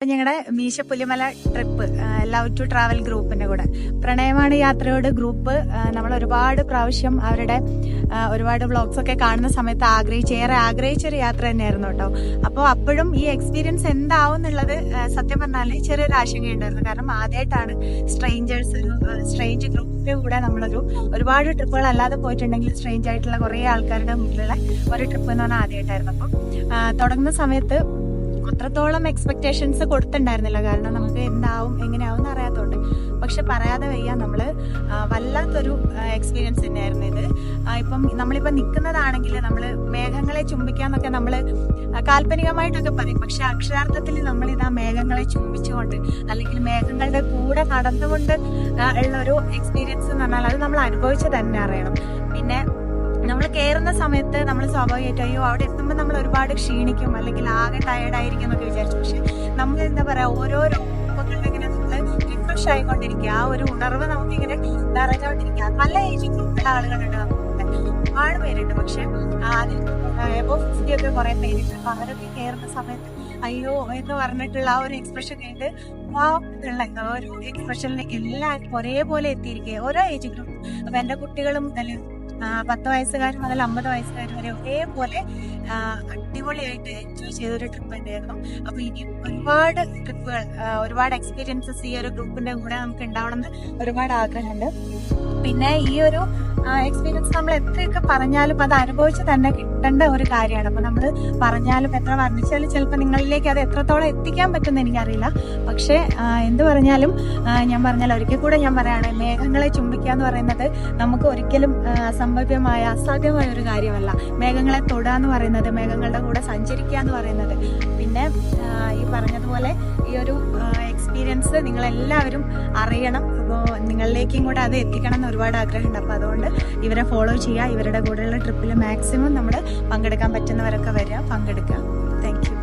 അപ്പൊ ഞങ്ങളുടെ Meesapulimala trip love to travel ഗ്രൂപ്പിന്റെ കൂടെ. പ്രണയമാണ് യാത്രയോട് ഗ്രൂപ്പ്. നമ്മൾ ഒരുപാട് പ്രാവശ്യം അവരുടെ ഒരുപാട് വ്ളോഗ്സ് ഒക്കെ കാണുന്ന സമയത്ത് ആഗ്രഹിച്ച് ഏറെ ആഗ്രഹിച്ചൊരു യാത്ര തന്നെയായിരുന്നു കേട്ടോ. അപ്പോൾ അപ്പോഴും ഈ എക്സ്പീരിയൻസ് എന്താവും എന്നുള്ളത് സത്യം പറഞ്ഞാൽ ചെറിയൊരു ആശങ്കയുണ്ടായിരുന്നു. കാരണം ആദ്യമായിട്ടാണ് സ്ട്രേഞ്ചേഴ്സ് ഒരു സ്ട്രേഞ്ച് ഗ്രൂപ്പിന്റെ കൂടെ നമ്മളൊരു ഒരുപാട് ട്രിപ്പുകൾ അല്ലാതെ പോയിട്ടുണ്ടെങ്കിൽ സ്ട്രേഞ്ച് ആയിട്ടുള്ള കുറേ ആൾക്കാരുടെ മുന്നിലുള്ള ഒരു ട്രിപ്പ് എന്ന് പറഞ്ഞാൽ ആദ്യമായിട്ടായിരുന്നു അപ്പം തുടങ്ങുന്ന സമയത്ത് അത്രത്തോളം എക്സ്പെക്ടേഷൻസ് കൊടുത്തിട്ടുണ്ടായിരുന്നില്ല. കാരണം നമുക്ക് എന്താവും എങ്ങനെയാവും എന്ന് അറിയാത്തതുകൊണ്ട് പക്ഷെ പറയാതെ വയ്യ നമ്മൾ വല്ലാത്തൊരു എക്സ്പീരിയൻസ് തന്നെയായിരുന്നു ഇത്. ഇപ്പം നമ്മളിപ്പോൾ നിൽക്കുന്നതാണെങ്കിൽ നമ്മൾ മേഘങ്ങളെ ചുംബിക്കാന്നൊക്കെ നമ്മൾ കാൽപ്പനികമായിട്ടൊക്കെ പറയും. പക്ഷെ അക്ഷരാർത്ഥത്തിൽ നമ്മൾ ഇത് ആ മേഘങ്ങളെ ചുംബിച്ചുകൊണ്ട് അല്ലെങ്കിൽ മേഘങ്ങളുടെ കൂടെ നടന്നുകൊണ്ട് ഉള്ള ഒരു എക്സ്പീരിയൻസ് എന്ന് പറഞ്ഞാൽ അത് നമ്മൾ അനുഭവിച്ച് തന്നെ അറിയണം. പിന്നെ നമ്മൾ കയറുന്ന സമയത്ത് നമ്മൾ സ്വാഭാവികമായിട്ടും അയ്യോ അവിടെ എത്തുമ്പോൾ നമ്മൾ ഒരുപാട് ക്ഷീണിക്കും അല്ലെങ്കിൽ ആകെ ടയർഡ് ആയിരിക്കും എന്നൊക്കെ വിചാരിച്ചു. പക്ഷെ നമ്മൾ എന്താ പറയാ ഓരോരോ ഇങ്ങനെ നമ്മൾ റിഫ്രഷ് ആയിക്കൊണ്ടിരിക്കുക. ആ ഒരു ഉണർവ് നമുക്കിങ്ങനെ നിറഞ്ഞുകൊണ്ടിരിക്കുക. നല്ല ഏജ് ഗ്രൂപ്പുള്ള ആളുകളുണ്ട് നമുക്ക് ഒരുപാട് പേരുണ്ട്. പക്ഷെ അതിൽ എബോ ഫിഫ്റ്റി ഒക്കെ കുറേ പേരുണ്ട്. അപ്പൊ അവരൊക്കെ കയറുന്ന സമയത്ത് അയ്യോ എന്ന് പറഞ്ഞിട്ടുള്ള ആ ഒരു എക്സ്പ്രഷൻ കേട്ട് വാ എന്നുള്ള ഒരു എക്സ്പ്രഷനിലേക്ക് എല്ലാവർക്കും ഒരേപോലെ എത്തിയിരിക്കുക ഓരോ ഏജ് ഗ്രൂപ്പ് അപ്പൊ എന്റെ കുട്ടികളും ആ, പത്ത് വയസ്സുകാർ മുതൽ അമ്പത് വയസ്സുകാർ വരെ ഒരേപോലെ അടിപൊളിയായിട്ട് എൻജോയ് ചെയ്ത ഒരു ട്രിപ്പ് തന്നെയായിരുന്നു. അപ്പോൾ ഇനി ഒരുപാട് ട്രിപ്പുകൾ ഒരുപാട് എക്സ്പീരിയൻസസ് ഈ ഒരു ഗ്രൂപ്പിന്റെ കൂടെ നമുക്ക് ഉണ്ടാവണമെന്ന് ഒരുപാട് ആഗ്രഹമുണ്ട്. പിന്നെ ഈ ഒരു എക്സ്പീരിയൻസ് നമ്മൾ എത്രയൊക്കെ പറഞ്ഞാലും അത് അനുഭവിച്ച് തന്നെ കിട്ടേണ്ട ഒരു കാര്യമാണ്. അപ്പൊ നമ്മൾ പറഞ്ഞാലും എത്ര വർണിച്ചാലും ചിലപ്പോൾ നിങ്ങളിലേക്ക് അത് എത്രത്തോളം എത്തിക്കാൻ പറ്റുമെന്ന് എനിക്കറിയില്ല. പക്ഷേ എന്ത് പറഞ്ഞാലും ഞാൻ പറഞ്ഞാൽ ഒരിക്കൽ കൂടെ ഞാൻ പറയാണ് മേഘങ്ങളെ ചുംബിക്കുക എന്ന് പറയുന്നത് നമുക്ക് ഒരിക്കലും അസംഭവ്യമായ അസാധ്യമായ ഒരു കാര്യമല്ല. മേഘങ്ങളെ തൊടുക എന്ന് പറയുന്നത് മേഘങ്ങളുടെ കൂടെ സഞ്ചരിക്കുക എന്ന് പറയുന്നത്. പിന്നെ ഈ പറഞ്ഞതുപോലെ ഈ ഒരു എക്സ്പീരിയൻസ് നിങ്ങളെല്ലാവരും അറിയണം. അപ്പോൾ നിങ്ങളിലേക്കും കൂടെ അത് എത്തിക്കണം എന്ന് ഒരുപാട് ആഗ്രഹമുണ്ട്. അപ്പോൾ അതുകൊണ്ട് ഇവരെ ഫോളോ ചെയ്യുക. ഇവരുടെ കൂടെയുള്ള ട്രിപ്പിൽ മാക്സിമം നമ്മൾ പങ്കെടുക്കാൻ പറ്റുന്നവരൊക്കെ വരിക. പങ്കെടുക്കുക. താങ്ക്